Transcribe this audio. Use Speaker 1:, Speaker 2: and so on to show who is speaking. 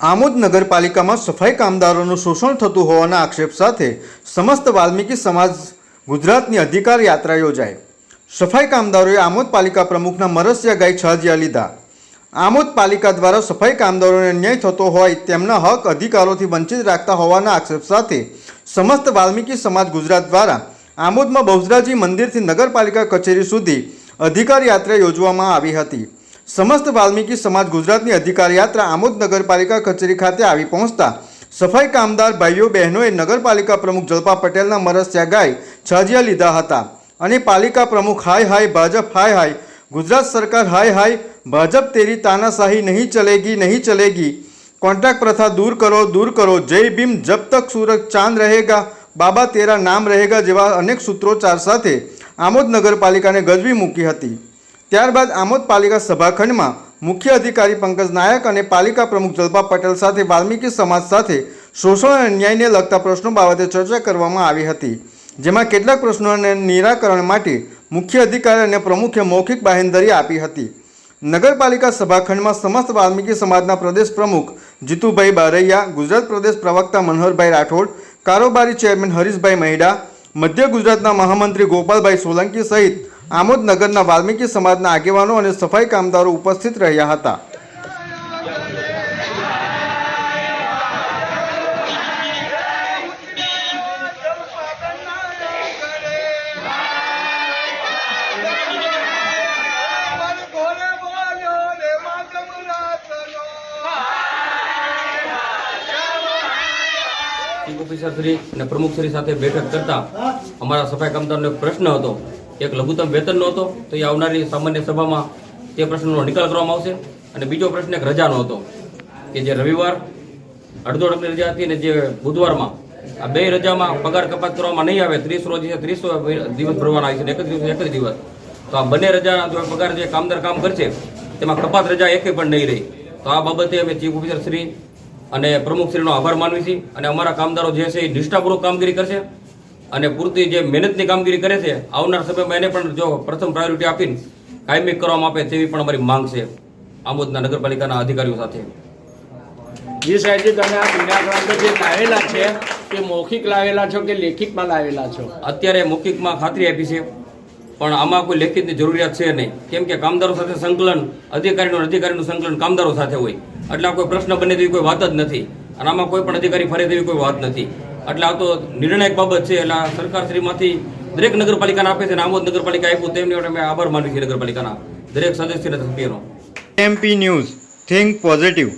Speaker 1: આમોદ નગરપાલિકામાં સફાઈ કામદારોનું શોષણ થતું હોવાના આક્ષેપ સાથે સમસ્ત વાલ્મીકી સમાજ ગુજરાતની અધિકાર યાત્રા યોજાઈ. સફાઈ કામદારોએ આમોદ પાલિકા પ્રમુખના મરસિયા ગાય છાજિયા લીધા. આમોદ પાલિકા દ્વારા સફાઈ કામદારોને અન્યાય થતો હોય તેમના હક અધિકારોથી વંચિત રાખતા હોવાના આક્ષેપ સાથે સમસ્ત વાલ્મીકી સમાજ ગુજરાત દ્વારા આમોદમાં બહુજરાજી મંદિરથી નગરપાલિકા કચેરી સુધી અધિકાર યાત્રા યોજવામાં આવી હતી. સમસ્ત વાલ્મીકી સમાજ ગુજરાતની અધિકાર યાત્રા આમોદ નગરપાલિકા કચેરી ખાતે આવી પહોંચતા સફાઈ કામદાર ભાઈઓ બહેનોએ નગરપાલિકા પ્રમુખ જલપા પટેલના મરસ્યા ગાય છાજિયા લીધા હતા અને પાલિકા પ્રમુખ હાય હાય, ભાજપ હાય હાય, ગુજરાત સરકાર હાય હાય, ભાજપ તેરી તાનાશાહી નહીં ચલેગી નહીં ચલેગી. કોન્ટ્રાક્ટ પ્રથા દૂર કરો દૂર કરો. જય ભીમ, જબ તક સૂરજ ચાંદ રહેગા. બાબા તેરા નામ રહેગા જેવા અનેક સૂત્રોચ્ચાર સાથે આમોદ નગરપાલિકાને ગજવી મૂકી હતી. ત્યારબાદ આમોદ પાલિકા સભાખંડમાં મુખ્ય અધિકારી પંકજ નાયક અને પાલિકા પ્રમુખ જલ્પા પટેલ સાથે વાલ્મીકી સમાજ સાથે શોષણ અને અન્યાયને લગતા પ્રશ્નો બાબતે ચર્ચા કરવામાં આવી હતી, જેમાં કેટલાક પ્રશ્નોને નિરાકરણ માટે મુખ્ય અધિકારી અને પ્રમુખે મૌખિક બાહેંધરી આપી હતી. નગરપાલિકા સભાખંડમાં સમસ્ત વાલ્મીકી સમાજના પ્રદેશ પ્રમુખ જીતુભાઈ બારૈયા, ગુજરાત પ્રદેશ પ્રવક્તા મનોહરભાઈ રાઠોડ, કારોબારી ચેરમેન હરીશભાઈ મહેડા, મધ્ય ગુજરાતના મહામંત્રી ગોપાલભાઈ સોલંકી સહિત આમોદ નગરના વાલ્મીકી સમાજના આગેવાનો અને સફાઈ કામદારો ઉપસ્થિત રહ્યા હતા.
Speaker 2: ઓફિસર શ્રી અને પ્રમુખ શ્રી સાથે બેઠક કરતા અમારા સફાઈ કામદારનો એક પ્રશ્ન હતો. એક લઘુત્તમ વેતનનો હતો, તો એ આવનારી સામાન્ય સભામાં તે પ્રશ્નનો નિકાલ કરવામાં આવશે. અને બીજો પ્રશ્ન એક રજાનો હતો, કે જે રવિવાર અડધો અડધની રજા હતી અને જે બુધવારમાં આ બે રજામાં પગાર કપાત કરવામાં નહીં આવે, ત્રીસ રોજ છે, ત્રીસ દિવસ ભરવાના આવે છે એક દિવસ એક જ દિવસ. તો આ બંને રજા જો પગાર જે કામદાર કામ કરશે, તેમાં કપાત રજા એકે પણ નહીં રહી. તો આ બાબતે અમે ચીફ ઓફિસર શ્રી અને પ્રમુખશ્રીનો આભાર માનવી છીએ. અને અમારા કામદારો જે છે એ નિષ્ઠાપૂર્વક કામગીરી કરશે. અને પૂરતી જે મહેનતની કામગીરી કરે છે આવનાર સમયમાં એને પણ જો પ્રથમ પ્રાયોરિટી આપીને કાયમી કરવામાં આપે તેવી પણ અમારી માંગ છે આમોદના નગરપાલિકાના અધિકારીઓ સાથે.
Speaker 3: જી સાહેબજી તમે આ બિનાગ્રાંતો જે લાવેલા છે તે મૌખિક લાવેલા છો કે લેખિતમાં લાવેલા છો?
Speaker 2: અત્યારે મૌખિકમાં ખાતરી આપી છે પણ આમાં કોઈ લેખિતની જરૂરિયાત છે નહીં. કેમ કે કામદારો સાથે સંકલન અધિકારીનું અધિકારીનું સંકલન કામદારો સાથે હોય. એટલે આ કોઈ પ્રશ્ન બને તેવી કોઈ વાત જ નથી. અને આમાં કોઈ પણ અધિકારી ફરે તેવી કોઈ વાત નથી. એટલે આ તો નિર્ણાયક બાબત છે. એટલે સરકારશ્રીમાંથી દરેક નગરપાલિકાને આપે છે આમોદ નગરપાલિકા આપ્યું તેમની માટે અમે આભાર માનીએ છીએ નગરપાલિકાના દરેક સદસ્યને, સભ્યનો.
Speaker 1: MP news think positive